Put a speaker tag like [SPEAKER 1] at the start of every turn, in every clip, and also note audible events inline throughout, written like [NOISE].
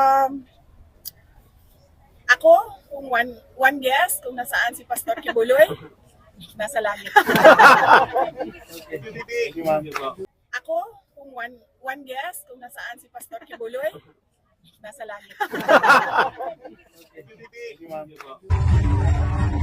[SPEAKER 1] Um, ako, kung one, one guess kung nasaan si Pastor Kibuloy, nasa langit. [LAUGHS] Ako, kung one, one guess kung nasaan si Pastor Kibuloy, nasa langit. [LAUGHS]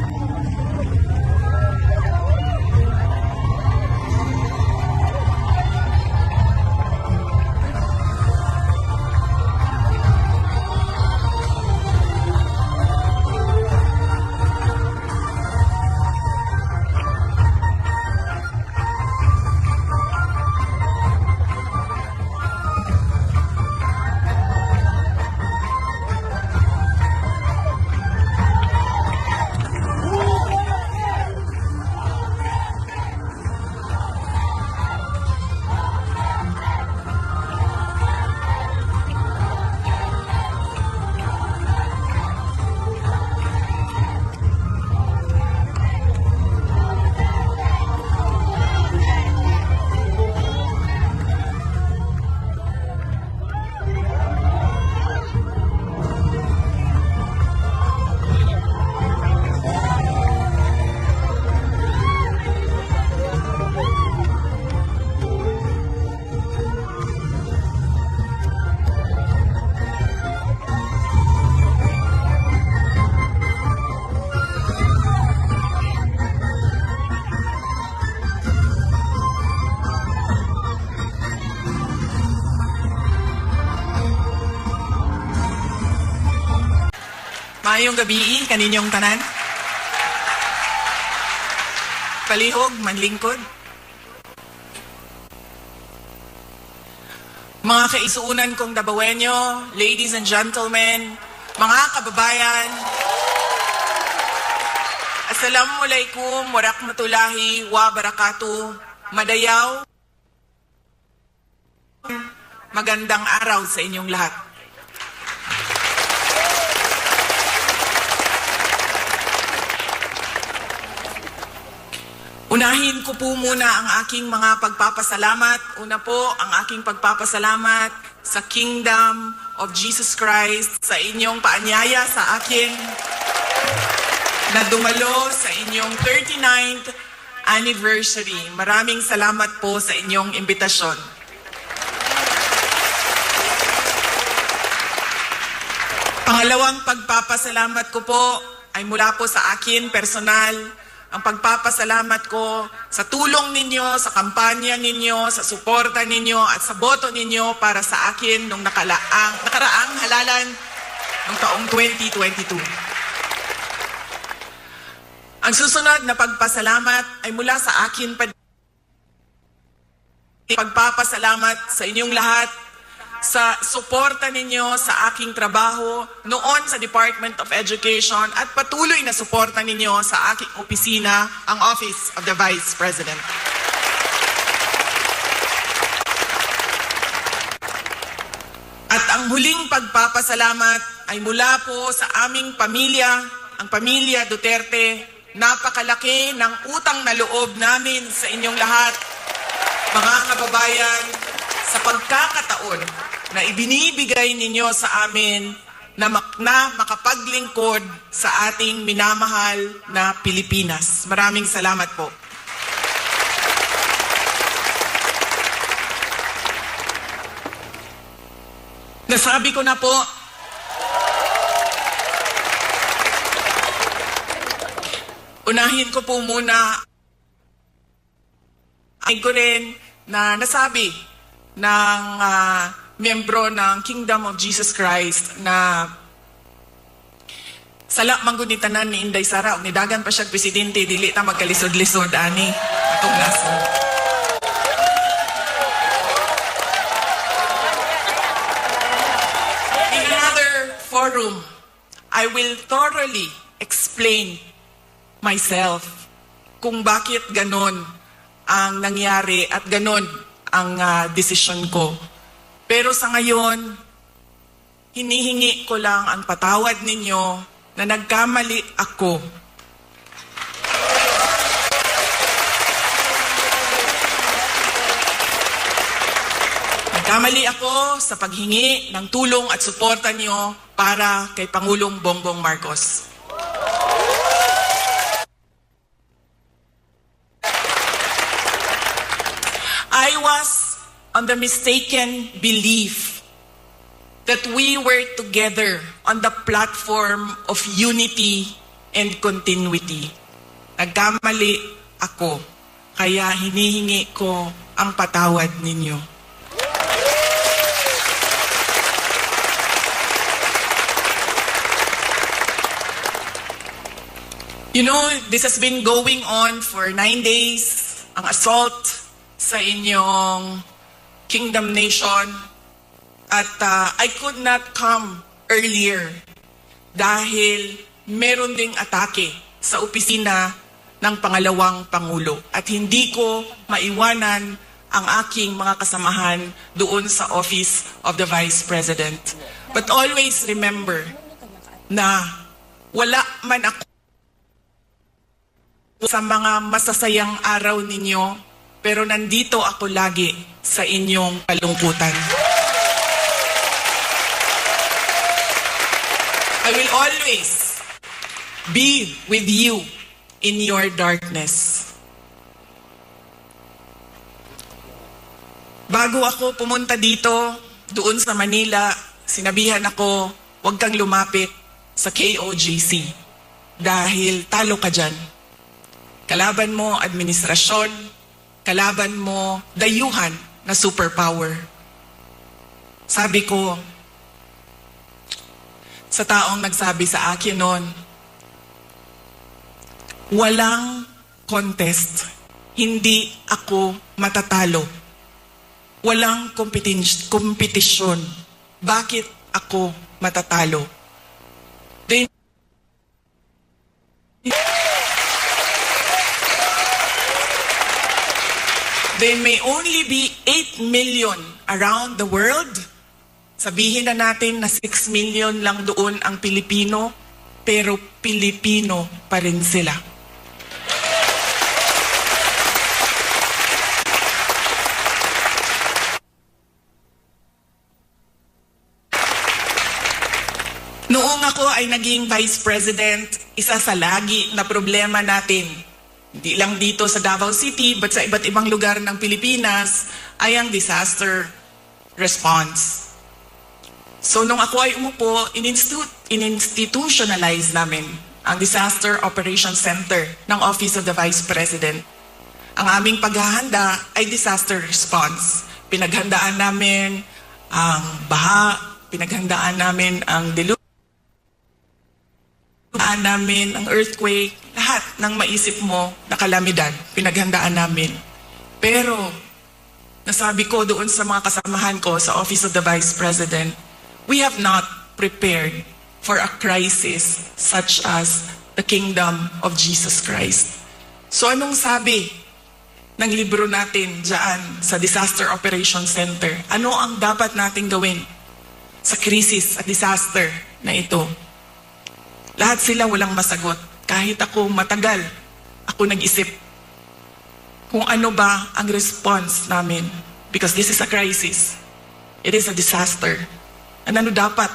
[SPEAKER 2] Mayong gabi kaninyong tanan. Palihog, manlingkod. Mga kaisuunan kong dabawenyo, ladies and gentlemen, mga kababayan, Assalamualaikum warahmatullahi wabarakatuh. Madayaw. Magandang araw sa inyong lahat. Unahin ko po muna ang aking mga pagpapasalamat. Una po, ang aking pagpapasalamat sa Kingdom of Jesus Christ, sa inyong paanyaya sa akin na dumalo sa inyong 39th anniversary. Maraming salamat po sa inyong imbitasyon. Pangalawang pagpapasalamat ko po ay mula po sa akin personal. Ang pagpapasalamat ko sa tulong ninyo, sa kampanya ninyo, sa suporta ninyo at sa boto ninyo para sa akin nung nakalaang, nakaraang halalan ng taong 2022. Ang susunod na pagpasalamat ay mula sa akin pa pagpapasalamat sa inyong lahat sa suporta ninyo sa aking trabaho noon sa Department of Education at patuloy na suporta ninyo sa aking opisina, ang Office of the Vice President. At ang huling pagpapasalamat ay mula po sa aming pamilya, ang pamilya Duterte. Napakalaki ng utang na loob namin sa inyong lahat, mga kababayan, sa pagkakataon na ibinibigay ninyo sa amin na, mak- na makapaglingkod sa ating minamahal na Pilipinas. Maraming salamat po. Nasabi ko na po, unahin ko po muna ay ko rin na nasabi ng ah, miyembro ng Kingdom of Jesus Christ na sala manggunitanan ni Inday Sara ug nidagan pa siya presidente dili ta magkalisod-lisod ani atong nasod. In another forum, I will thoroughly explain myself kung bakit ganon ang nangyari at ganon ang ah, desisyon ko. Pero sa ngayon, hinihingi ko lang ang patawad ninyo na nagkamali ako. Nagkamali ako sa paghingi ng tulong at suporta niyo para kay Pangulong Bongbong Marcos. I was on the mistaken belief that we were together on the platform of unity and continuity. Nagkamali ako, kaya hinihingi ko ang patawad ninyo. You know, this has been going on for nine days. Ang assault sa inyong kingdom nation. At uh, I could not come earlier dahil meron ding atake sa opisina ng pangalawang pangulo. At hindi ko maiwanan ang aking mga kasamahan doon sa office of the vice president. But always remember na wala man ako sa mga masasayang araw ninyo, pero nandito ako lagi sa inyong kalungkutan. I will always be with you in your darkness. Bago ako pumunta dito, doon sa Manila, sinabihan ako, huwag kang lumapit sa KOJC dahil talo ka dyan. Kalaban mo administrasyon, kalaban mo dayuhan na superpower. Sabi ko, sa taong nagsabi sa akin noon, walang contest. Hindi ako matatalo. Walang kompetisyon. Bakit ako matatalo? They There may only be 8 million around the world. Sabihin na natin na 6 million lang doon ang Pilipino, pero Pilipino pa rin sila. Noong ako ay naging vice president, isa sa lagi na problema natin, hindi lang dito sa Davao City, but sa iba't ibang lugar ng Pilipinas, ay ang disaster response. So nung ako ay umupo, in-institu- in-institutionalize namin ang Disaster Operations Center ng Office of the Vice President. Ang aming paghahanda ay disaster response. Pinaghandaan namin ang baha, pinaghandaan namin ang dilu Pinaghandaan namin ang earthquake, lahat ng maisip mo na kalamidad, pinaghandaan namin. Pero, nasabi ko doon sa mga kasamahan ko sa Office of the Vice President, we have not prepared for a crisis such as the kingdom of Jesus Christ. So anong sabi ng libro natin dyan sa Disaster Operations Center? Ano ang dapat nating gawin sa krisis at disaster na ito? Lahat sila walang masagot. Kahit ako matagal, ako nag-isip kung ano ba ang response namin. Because this is a crisis. It is a disaster. At ano dapat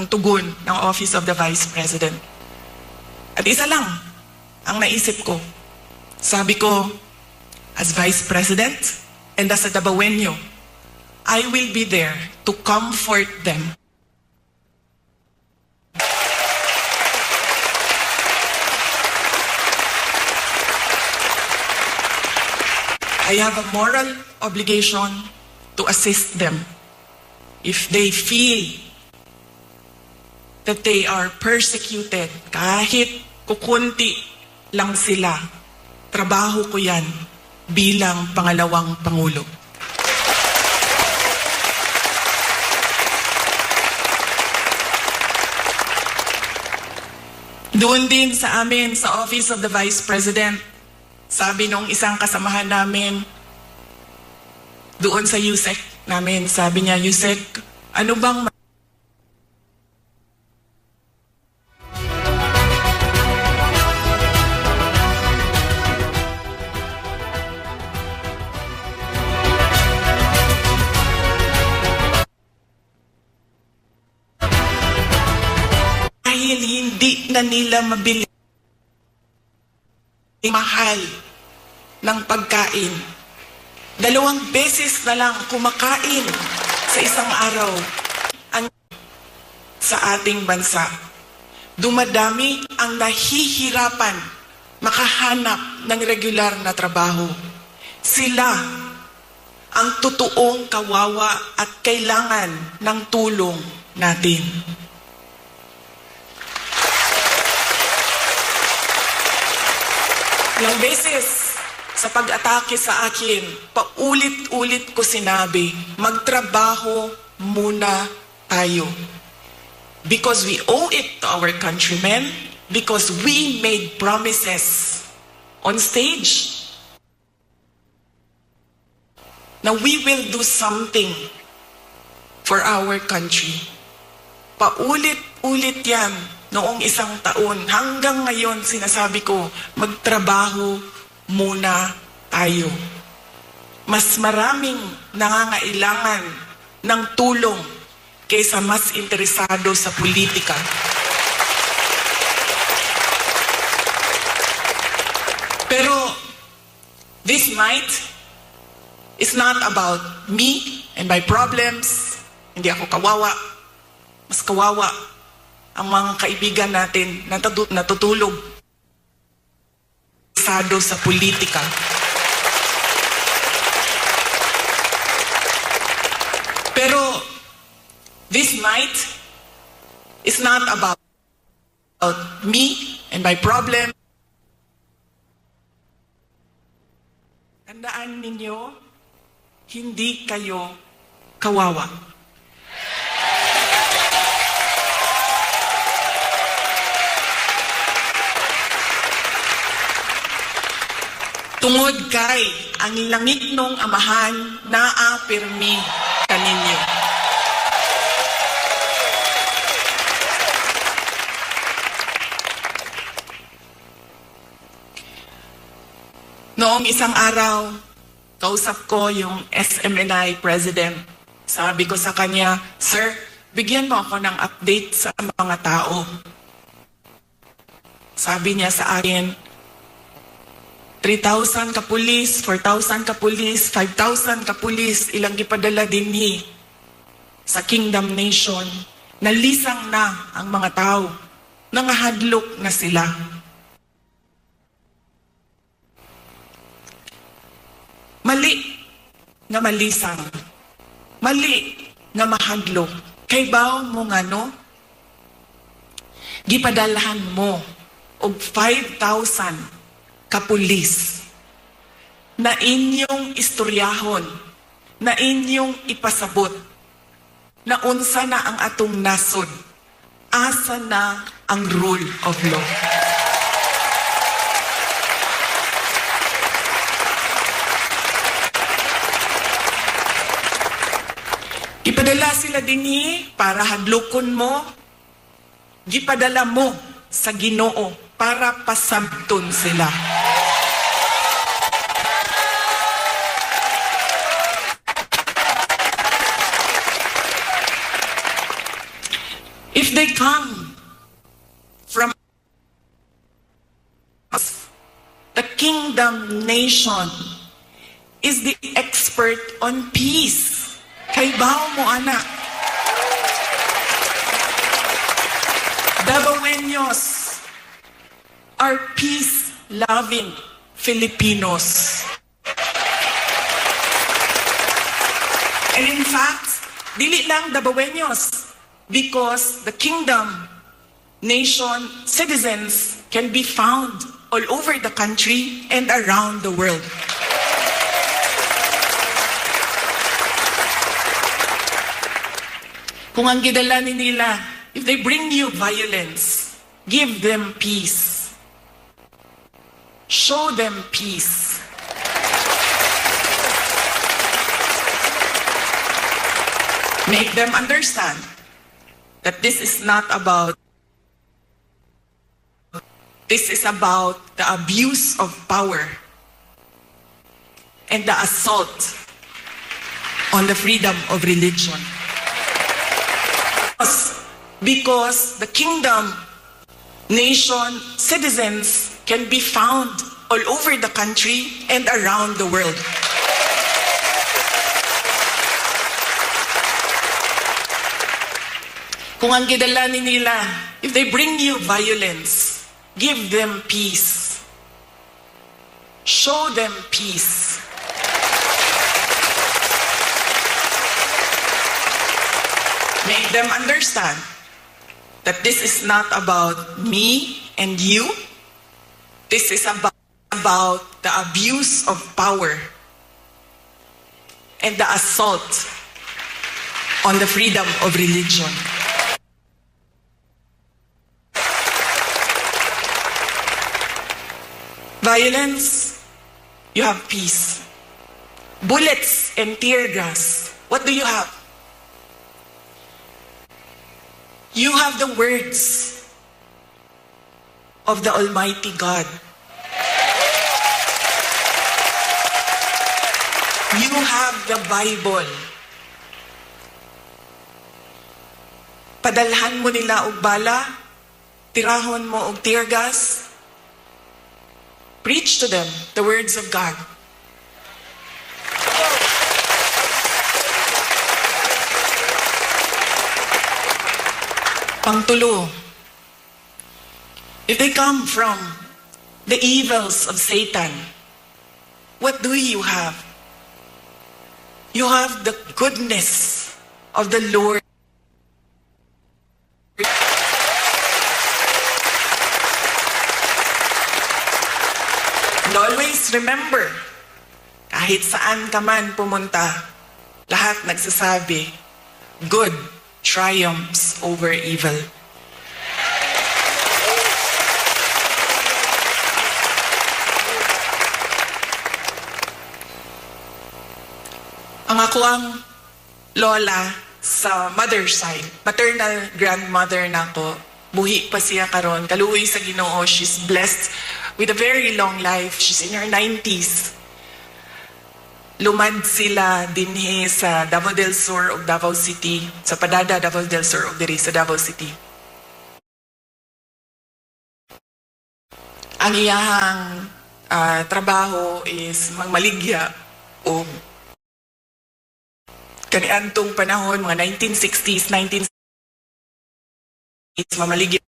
[SPEAKER 2] ang tugon ng Office of the Vice President? At isa lang ang naisip ko. Sabi ko, as Vice President and as a Dabawenyo, I will be there to comfort them I have a moral obligation to assist them if they feel that they are persecuted kahit kukunti lang sila. Trabaho ko yan bilang pangalawang pangulo. Doon din sa amin sa Office of the Vice President, sabi nung isang kasamahan namin, doon sa USEC namin, sabi niya, USEC, ano bang dahil hindi na nila mabili mahal ng pagkain. Dalawang beses na lang kumakain sa isang araw ang sa ating bansa. Dumadami ang nahihirapan makahanap ng regular na trabaho. Sila ang totoong kawawa at kailangan ng tulong natin. Ilang beses sa pag-atake sa akin, paulit-ulit ko sinabi, magtrabaho muna tayo. Because we owe it to our countrymen, because we made promises on stage na we will do something for our country. Paulit-ulit yan noong isang taon. Hanggang ngayon, sinasabi ko, magtrabaho muna tayo. Mas maraming nangangailangan ng tulong kaysa mas interesado sa politika. Pero this night is not about me and my problems. Hindi ako kawawa. Mas kawawa ang mga kaibigan natin na natu- natutulog sado sa politika. Pero this night is not about me and my problem. Tandaan ninyo, hindi kayo kawawa. Tungod kay ang langit nung amahan naa pirmi kaninyo. Noong isang araw, kausap ko yung SMNI president. Sabi ko sa kanya, Sir, bigyan mo ako ng update sa mga tao. Sabi niya sa akin, 3,000 kapulis, 4,000 kapulis, 5,000 kapulis, ilang gipadala din ni sa Kingdom Nation. Nalisang na ang mga tao. Nangahadlok na sila. Mali nga malisang. Mali nga mahadlok. Kay baw mo nga no? Gipadalahan mo og 5,000 kapulis na inyong istoryahon, na inyong ipasabot, na unsa na ang atong nasod, asa na ang rule of law. Ipadala sila dinhi para hadlokon mo, gipadala mo sa Ginoo para pasabton sila. If they come from the kingdom nation is the expert on peace. Kay bao mo anak. Dabawenyos are peace-loving Filipinos. And in fact, dili lang Dabawenyos because the kingdom nation citizens can be found all over the country and around the world. Kung ang gidala ni nila, if they bring you violence, give them peace. Show them peace. Make them understand that this is not about this is about the abuse of power and the assault on the freedom of religion. Because the kingdom nation, citizens can be found all over the country and around the world. Kung ang gidalanin nila, if they bring you violence, give them peace. Show them peace. Make them understand that this is not about me and you. This is about, about the abuse of power and the assault on the freedom of religion. Violence, you have peace. Bullets and tear gas, what do you have? You have the words of the Almighty God. You have the Bible. Padalhan mo nila og bala, tirahon mo og tear gas, Preach to them the words of God. Pangtulo, if they come from the evils of Satan, what do you have? You have the goodness of the Lord. And always remember, kahit saan ka man pumunta, lahat nagsasabi, good triumphs over evil. Ang ako ang lola sa mother side, maternal grandmother na ako, buhi pa siya karon, kaluoy sa Ginoo, she's blessed with a very long life. She's in her 90s. Lumad sila dinhi sa Davao del Sur o Davao City, sa Padada Davao del Sur o diri sa Davao City. Ang iyahang ah, trabaho is magmaligya o kaniantong panahon, mga 1960s, 1970s, mamaligya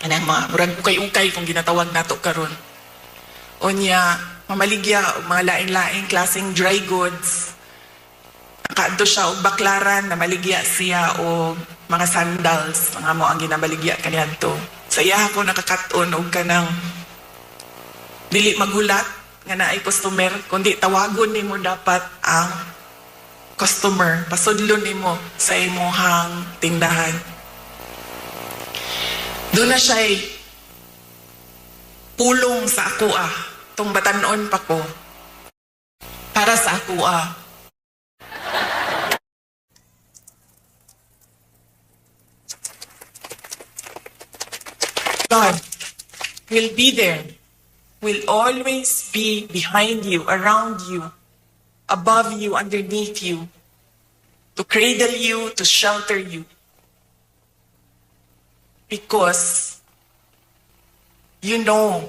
[SPEAKER 2] Anang mga murag ukay-ukay kung ginatawag nato karon. Onya, mamaligya mga laing-laing klaseng dry goods. Nakaadto siya og baklaran na maligya siya og mga sandals, mga mo ang ginabaligya kaniadto. Sa iya ako nakakaton og kanang dili magulat nga naay customer kundi tawagon nimo dapat ang customer pasudlon nimo sa imong tindahan doon na siya'y pulong sa ako ah. Itong batanon pa ko. Para sa ako ah. God will be there. Will always be behind you, around you, above you, underneath you. To cradle you, to shelter you because you know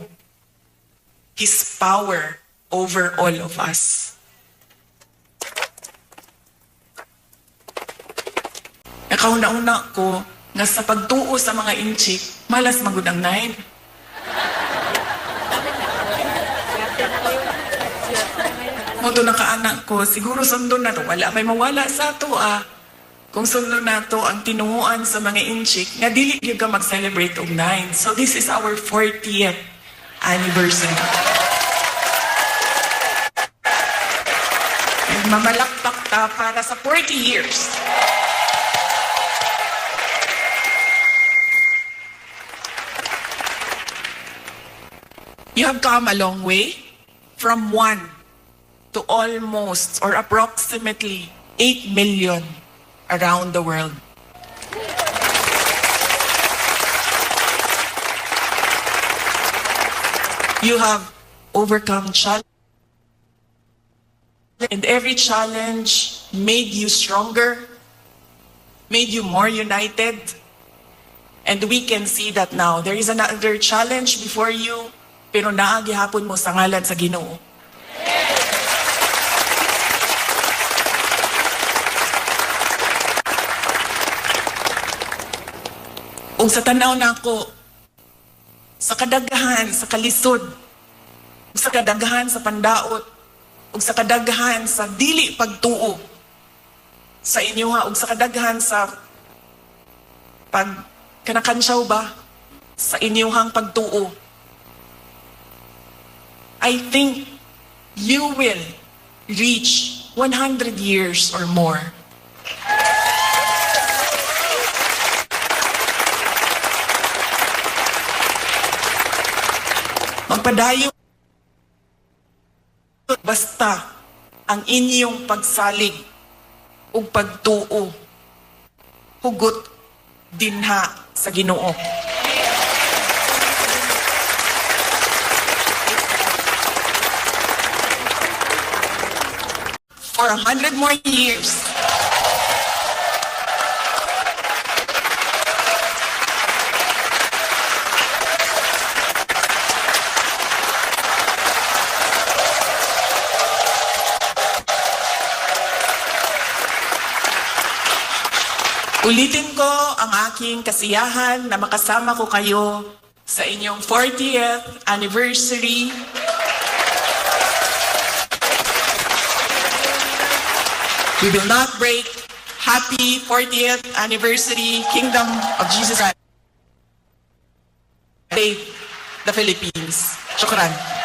[SPEAKER 2] His power over all of us. Nakauna-una ko nga sa pagtuo sa mga inchik, malas magud ang nine. Moto nakaanak ko, siguro sundo na to. Wala may mawala sa to ah. Kung sunod na to ang tinuuan sa mga inchik, nga dili gyud ka mag-celebrate og 9. So this is our 40th anniversary. And mamalakpak ta para sa 40 years. You have come a long way from one to almost or approximately 8 million around the world. You have overcome challenge and every challenge made you stronger, made you more united. And we can see that now. There is another challenge before you, pero naagihapon mo sa ngalan sa Ginoo. Ug sa tanaw nako sa kadaghan, sa kalisod, sa kadaghan sa pandaot, ug sa kadaghan sa dili pagtuo sa inyo ha, ug sa kadaghan sa pag kanakansyaw ba sa inyong pagtuo. I think you will reach 100 years or more. Magpadayo basta ang inyong pagsalig ug pagtuo hugot dinha sa Ginoo. For a hundred more years, Ulitin ko ang aking kasiyahan na makasama ko kayo sa inyong 40th anniversary. We will not break. Happy 40th anniversary, Kingdom of Jesus Christ. Save the Philippines. Shukran.